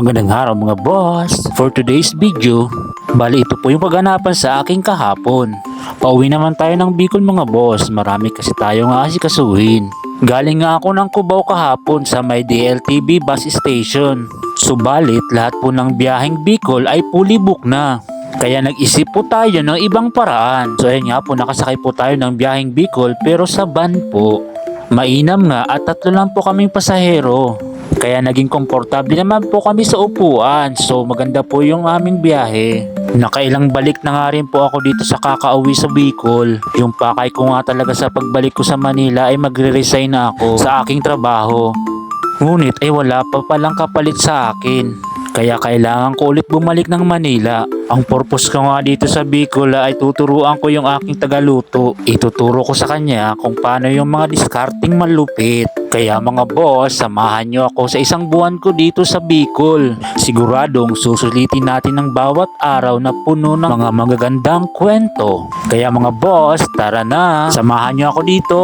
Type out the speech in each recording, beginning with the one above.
Magandang araw mga boss. For today's video, bali ito po yung kaganapan sa aking kahapon. Pauwi naman tayo ng Bicol mga boss. Marami kasi tayo nga asikasuhin. Galing nga ako ng Cubao kahapon sa may DLTV bus station. Subalit lahat po ng biyaheng Bicol ay fully book na. Kaya nag-isip po tayo ng ibang paraan. So ayun nga po nakasakay po tayo ng biyaheng Bicol pero sa van po. Mainam nga at tatlo lang po kaming pasahero. Kaya naging komportable naman po kami sa upuan. So maganda po yung aming biyahe. Nakailang balik na nga rin po ako dito sa kakauwi sa Bicol. Yung pakay ko nga talaga sa pagbalik ko sa Manila ay magre-resign na ako sa aking trabaho. Ngunit ay wala pa palang kapalit sa akin. Kaya kailangan ko ulit bumalik ng Manila. Ang purpose ko nga dito sa Bicol ay tuturuan ko yung aking tagaluto. Ituturo ko sa kanya kung paano yung mga discarding malupit. Kaya mga boss, samahan nyo ako sa isang buwan ko dito sa Bicol. Siguradong susulitin natin ng bawat araw na puno ng mga magagandang kwento. Kaya mga boss, tara na. Samahan nyo ako dito.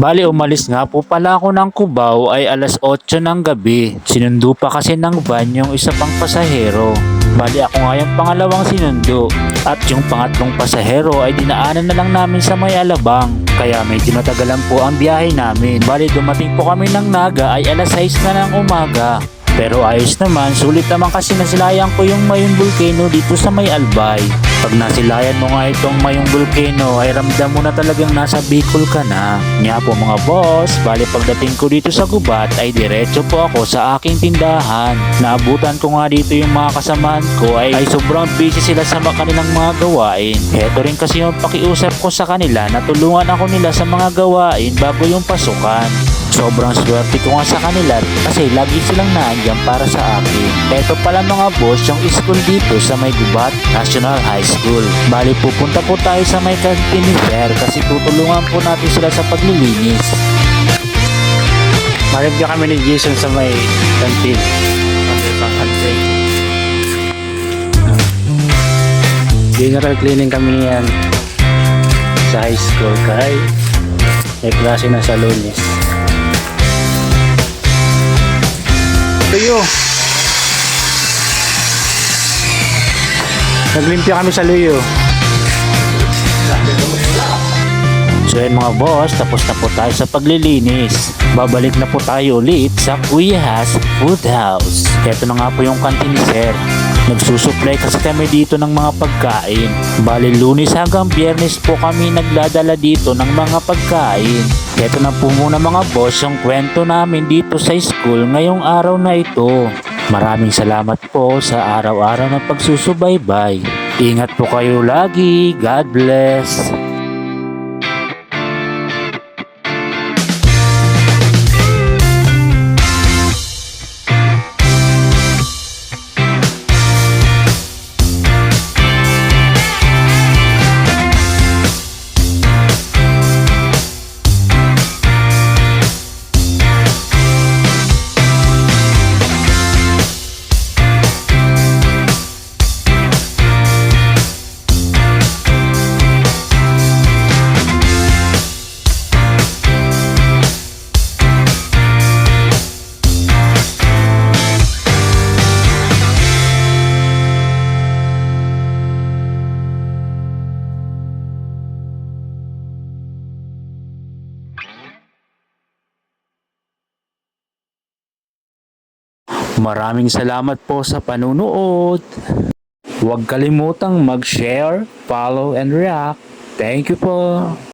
Bali umalis nga po pala ako ng Cubao ay alas 8 ng gabi. Sinundo pa kasi ng van yung isa pang pasahero. Bali ako nga yung pangalawang sinundo. At yung pangatlong pasahero ay dinaanan na lang namin sa may alabang. Kaya medyo natagalan po ang biyahe namin. Bali dumating po kami ng Naga ay alas 6 na ng umaga. Pero ayos naman, sulit naman kasi nasilayan ko yung Mayong Volcano dito sa may Albay. Pag nasilayan mo nga itong Mayong Volcano ay ramdam mo na talagang nasa Bicol ka na. Nga po mga boss, bali pagdating ko dito sa Gubat ay diretso po ako sa aking tindahan. Naabutan ko nga dito yung mga kasamahan ko ay, ay sobrang busy sila sa mga kanilang mga gawain. Heto rin kasi yung pakiusap ko sa kanila na tulungan ako nila sa mga gawain bago yung pasukan. Sobrang swerte ko nga sa kanila kasi lagi silang naandyan para sa akin. Ito pala mga boss yung school dito sa may Gubat National High School. Bali pupunta po tayo sa may Fair kasi tutulungan po natin sila sa paglilinis. Maribya kami ni Jason sa may canteen. General cleaning kami niyan sa high school kay may klase na sa lunes. Luyo. Naglimpya kami sa Luyo. So yun mga boss, tapos na po tayo sa paglilinis. Babalik na po tayo ulit sa Kuya Has Food House. Ito na nga po yung kantin Sir. Nagsusupply kasi kami dito ng mga pagkain. Bali lunes hanggang biyernes po kami nagdadala dito ng mga pagkain. Ito na po muna mga boss yung kwento namin dito sa school ngayong araw na ito. Maraming salamat po sa araw-araw na pagsusubaybay. Ingat po kayo lagi. God bless. Maraming salamat po sa panunood. Huwag kalimutang mag-share, follow, and react. Thank you po.